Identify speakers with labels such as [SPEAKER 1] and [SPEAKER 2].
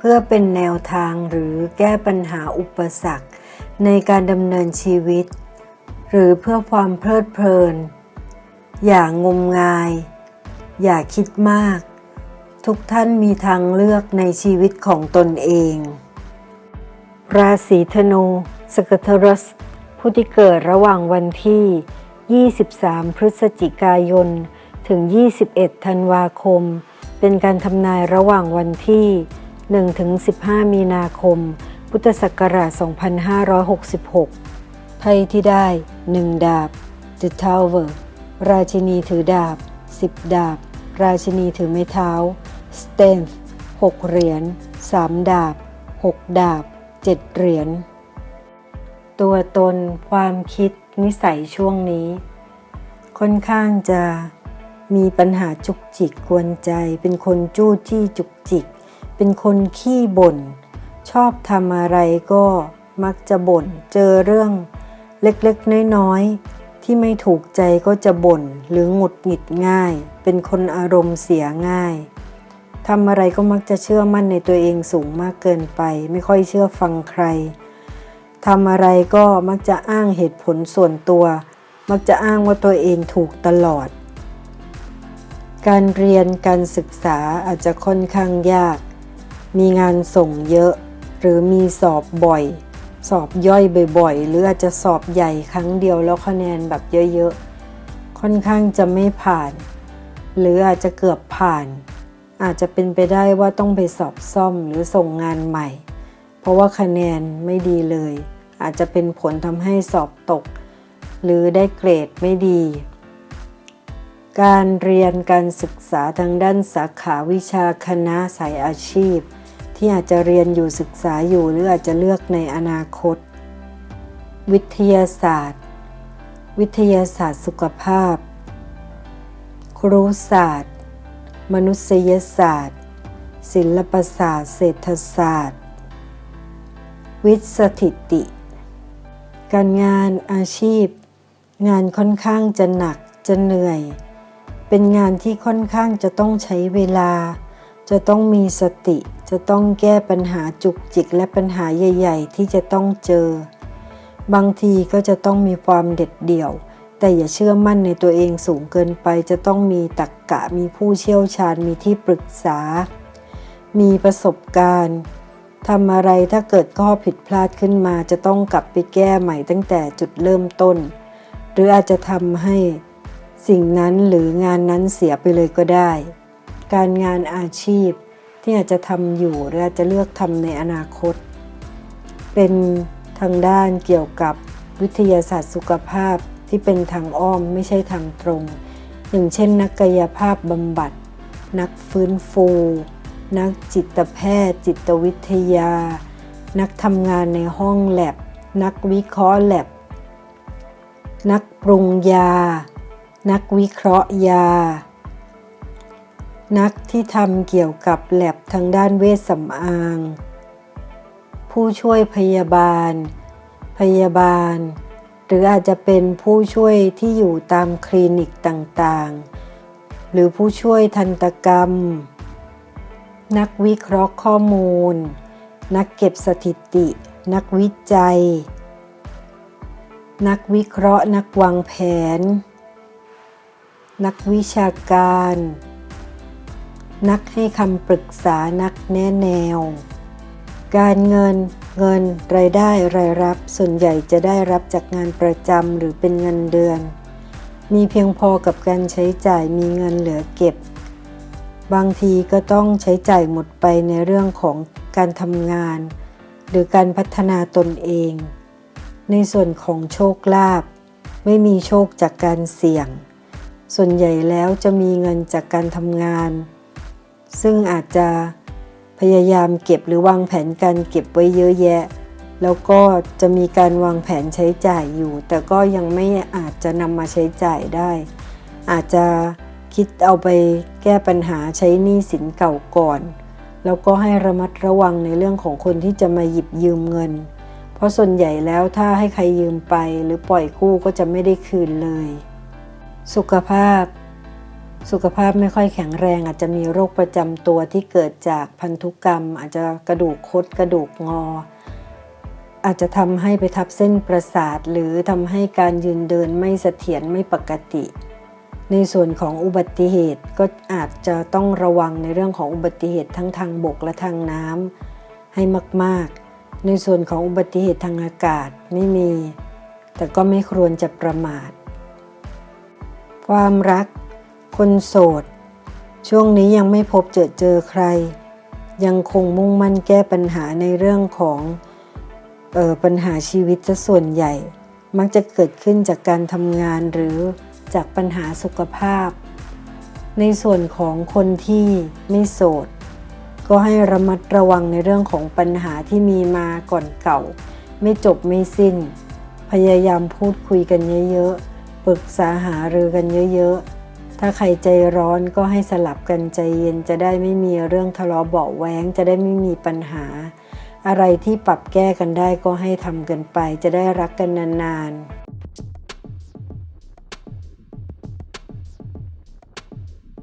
[SPEAKER 1] พื่อเป็นแนวทางหรือแก้ปัญหาอุปสรรค ในการดำเนินชีวิต หรือเพื่อความเพลิดเพลิน อย่างงมงาย อย่าคิดมาก ทุกท่านมีทางเลือกในชีวิตของตนเอง ราศีธนูสกทรัสผู้ที่เกิดระหว่างวันที่ 23 พฤศจิกายน ถึง 21 ธันวาคม เป็นการทำนายระหว่างวันที่ 1-15 มีนาคม พุทธศักราช 2566 ไพ่ที่ได้ 1 ดาบ The Tower ราชินีถือดาบ 10 ดาบ ราชินีถือไม้เท้า Strength 6 เหรียญ 3 ดาบ 6 ดาบ 7 เหรียญ ตัวตนความคิดนิสัยช่วงนี้ ค่อนข้างจะมีปัญหาจุกจิกกวนใจ เป็นคนจู้จี้จุกจิก เป็นคนขี้บ่น ชอบทำอะไรก็มักจะบ่น เจอเรื่องเล็กๆ น้อยๆ ที่ไม่ถูกใจก็จะบ่น หรือหงุดหงิดง่าย เป็นคนอารมณ์เสียง่ายทำอะไรก็มักจะเชื่อมั่นในตัวเองสูงมากเกินไป ไม่ค่อยเชื่อฟังใครทำอะไรก็มักจะอ้างเหตุผลส่วนตัว มักจะอ้างว่าตัวเองถูกตลอด การเรียนการศึกษาอาจจะค่อนข้างยาก มีงานส่งเยอะ หรือมีสอบบ่อย สอบย่อยบ่อยๆ หรืออาจจะสอบใหญ่ครั้งเดียวแล้วคะแนนแบบเยอะๆ ค่อนข้างจะไม่ผ่าน หรืออาจจะเกือบผ่าน อาจจะเป็นไปได้ว่าต้องไปสอบซ่อมหรือส่งงานใหม่ เพราะว่าคะแนนไม่ดีเลย อาจจะเป็นผลทำให้สอบตก หรือได้เกรดไม่ดีการเรียนการศึกษาทางด้านสาขาวิชาคณะสายอาชีพ ที่อาจจะเรียนอยู่ศึกษาอยู่หรืออาจจะเลือกในอนาคต วิทยาศาสตร์ วิทยาศาสตร์สุขภาพ ครุศาสตร์ มนุษยศาสตร์ ศิลปศาสตร์เศรษฐศาสตร์ วิสถิติ การงานอาชีพ งานค่อนข้างจะหนักจะเหนื่อย เป็นงานที่ค่อนข้างจะต้องใช้เวลา จะต้องมีสติ จะต้องแก้ปัญหาจุกจิกและปัญหาใหญ่ ๆ ที่จะต้องเจอ บางทีก็จะต้องมีความเด็ดเดี่ยว แต่อย่าเชื่อมั่นในตัวเองสูงเกินไป จะต้องมีตรกกะมีผู้เชี่ยวชาญมีที่ปรึกษา มีประสบการณ์ทำอะไรถ้าเกิดข้อผิดพลาดขึ้นมา จะต้องกลับไปแก้ใหม่ตั้งแต่จุดเริ่มต้น หรืออาจจะทำให้สิ่งนั้นหรืองานนั้นเสียไปเลยก็ได้ การงานอาชีพที่อาจจะทำอยู่หรืออาจจะเลือกทำในอนาคต เป็นทางด้านเกี่ยวกับวิทยาศาสตร์สุขภาพที่เป็นทางอ้อมไม่ใช่ทางตรง อย่างเช่น นักกายภาพบำบัด นักฟื้นฟู นักจิตแพทย์ จิตวิทยา นักทำงานในห้องแลบ นักวิเคราะห์แลบ นักปรุงยา นักวิเคราะห์ยา นักที่ทำเกี่ยวกับแลบทางด้านเวชสำอาง ผู้ช่วยพยาบาล พยาบาล หรืออาจจะเป็นผู้ช่วยที่อยู่ตามคลินิกต่างๆ หรือผู้ช่วยทันตกรรม นักวิเคราะห์ข้อมูล นักเก็บสถิติ นักวิจัย นักวิเคราะห์นักวางแผน นักวิชาการ นักให้คำปรึกษานักแนะแนว การเงินเงินรายได้รายรับส่วนใหญ่จะได้รับจากงานประจำหรือเป็นเงินเดือน มีเพียงพอกับการใช้จ่ายมีเงินเหลือเก็บ บางทีก็ต้องใช้จ่ายหมดไปในเรื่องของการทำงาน หรือการพัฒนาตนเอง ในส่วนของโชคลาภไม่มีโชคจากการเสี่ยง ส่วนใหญ่แล้วจะมีเงินจากการทำงาน ซึ่งอาจจะพยายามเก็บหรือวางแผนการเก็บไว้เยอะแยะ แล้วก็จะมีการวางแผนใช้จ่ายอยู่ แต่ก็ยังไม่อาจจะนำมาใช้จ่ายได้ อาจจะคิดเอาไปแก้ปัญหาใช้หนี้สินเก่าก่อน แล้วก็ให้ระมัดระวังในเรื่องของคนที่จะมาหยิบยืมเงิน เพราะส่วนใหญ่แล้วถ้าให้ใครยืมไปหรือปล่อยกู้ก็จะไม่ได้คืนเลย สุขภาพ สุขภาพไม่ค่อยแข็งแรง อาจจะมีโรคประจำตัวที่เกิดจากพันธุกรรม อาจจะกระดูกคดกระดูกงอ อาจจะทำให้ไปทับเส้นประสาท หรือทำให้การยืนเดินไม่เสถียรไม่ปกติ ในส่วนของอุบัติเหตุก็อาจจะต้องระวังในเรื่องของอุบัติเหตุทั้งทางบกและทางน้ำให้มาก ๆ ในส่วนของอุบัติเหตุทางอากาศไม่มี แต่ก็ไม่ควรจะประมาท ความรัก คนโสด ช่วงนี้ยังไม่พบเจอเจอใคร ยังคงมุ่งมั่นแก้ปัญหาในเรื่องของออปัญหาชีวิตซะส่วนใหญ่ มักจะเกิดขึ้นจากการทำงานหรือจากปัญหาสุขภาพ ในส่วนของคนที่ไม่โสด ก็ให้ระมัดระวังในเรื่องของปัญหาที่มีมาก่อนเก่า ไม่จบไม่สิ้น พยายามพูดคุยกันเยอะๆปรึกษาหารือกันเยอะๆ ถ้าใครใจร้อนก็ให้สลับกันใจเย็นจะได้ไม่มีเรื่องทะเลาะเบาแวงจะได้ไม่มีปัญหา อะไรที่ปรับแก้กันได้ก็ให้ทำกันไป จะได้รักกันนานๆ